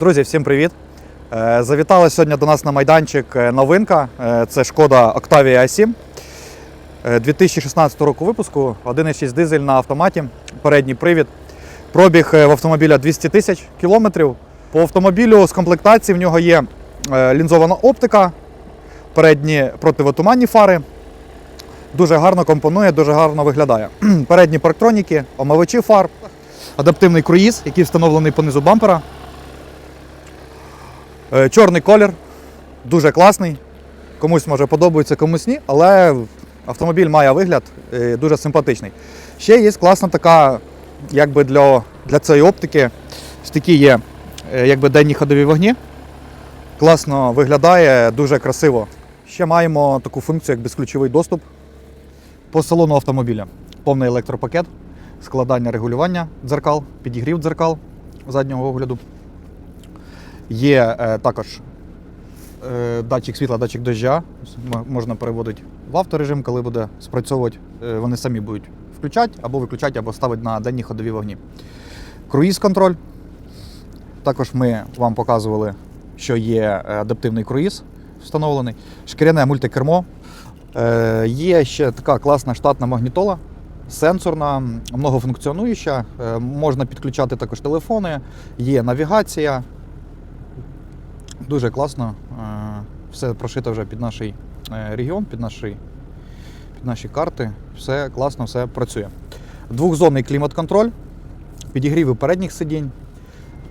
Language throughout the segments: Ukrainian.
Друзі, всім привіт! Е, Завітала сьогодні до нас на майданчик е, новинка. Е, Це шкода Octavia A7 е, 2016 року випуску, 1,6 дизель на автоматі, передній привід. Пробіг в автомобіля 200 тисяч кілометрів. По автомобілю з комплектації в нього є лінзована оптика, передні противотуманні фари. Дуже гарно компонує, дуже гарно виглядає. Передні парктроніки, омивачі фар, адаптивний круїз, який встановлений по низу бампера. Е, Чорний колір, дуже класний. Комусь може подобається, комусь ні, але автомобіль має вигляд е, дуже симпатичний. Ще є класна така, якби для, для цієї оптики, такі є е, якби денні ходові вогні. Класно виглядає, дуже красиво. Ще маємо таку функцію, як безключовий доступ по салону автомобіля. Повний електропакет, складання регулювання дзеркал, підігрів дзеркал заднього огляду. Є е, також е, датчик світла, датчик дождя. Можна переводити в авторежим, коли буде спрацьовувати. Е, вони самі будуть включати або виключати, або ставити на денні ходові вогні. Круїз контроль. Також ми вам показували, що є адаптивний круїз встановлений, шкіряне мультикермо. Є ще така класна штатна магнітола, сенсорна, многофункціонуюча. Можна підключати також телефони, є навігація. Дуже класно. Е, Все прошито вже під наш е, регіон, під наші, під наші карти. Все класно, все працює. Двохзонний клімат-контроль, підігріви передніх сидінь.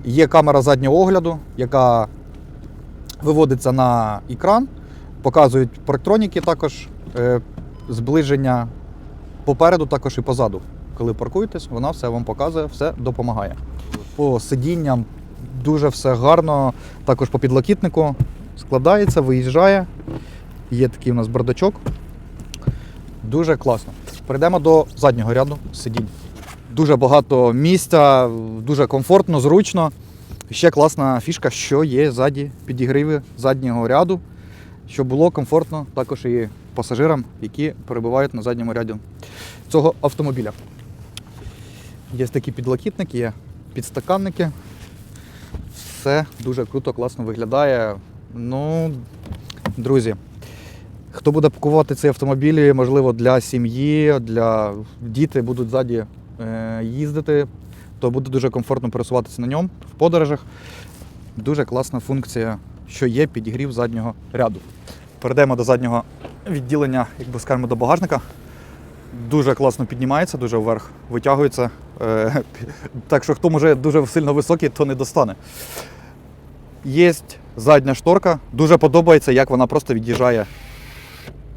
Є камера заднього огляду, яка виводиться на екран, показують парктроніки також, е, зближення попереду, також і позаду. Коли паркуєтесь, вона все вам показує, все допомагає. По сидінням дуже все гарно, також по підлокітнику складається, виїжджає. Є такий у нас бардачок. Дуже класно. Перейдемо до заднього ряду сидінь. Дуже багато місця, дуже комфортно, зручно. Ще класна фішка, що є ззаді підігриви заднього ряду, щоб було комфортно також і пасажирам, які перебувають на задньому ряді цього автомобіля. Є такі підлокітники, є підстаканники. Все дуже круто, класно виглядає. Ну, друзі, хто буде купувати цей автомобіль, можливо, для сім'ї, для діти будуть ззаді е, їздити, то буде дуже комфортно пересуватися на ньому в подорожах. Дуже класна функція, що є підігрів заднього ряду. Перейдемо до заднього відділення, як би скажемо, до багажника. Дуже класно піднімається, дуже вверх витягується. Е, Так що хто може дуже сильно високий, то не достане. Є задня шторка. Дуже подобається, як вона просто від'їжджає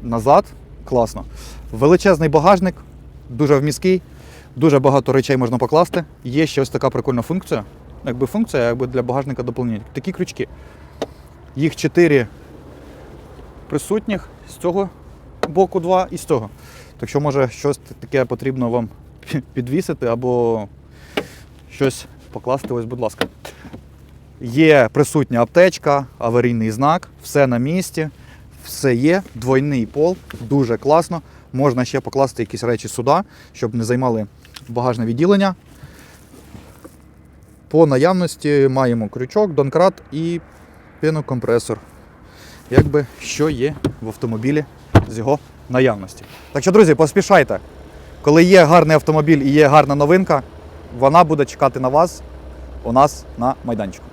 назад. Класно. Величезний багажник, дуже вміський, дуже багато речей можна покласти. Є ще ось така прикольна функція. Якби функція якби для багажника доповнення. Такі крючки. Їх чотири присутніх, з цього боку два і з цього. Так що, може, щось таке потрібно вам підвісити або щось покласти, ось, будь ласка. Є присутня аптечка, аварійний знак, все на місці, все є, двойний пол, дуже класно. Можна ще покласти якісь речі сюди, щоб не займали багажне відділення. По наявності маємо крючок, донкрат і пінокомпресор. Якби що є в автомобілі з його наявності. Так що, друзі, поспішайте. Коли є гарний автомобіль і є гарна новинка, вона буде чекати на вас у нас на майданчику.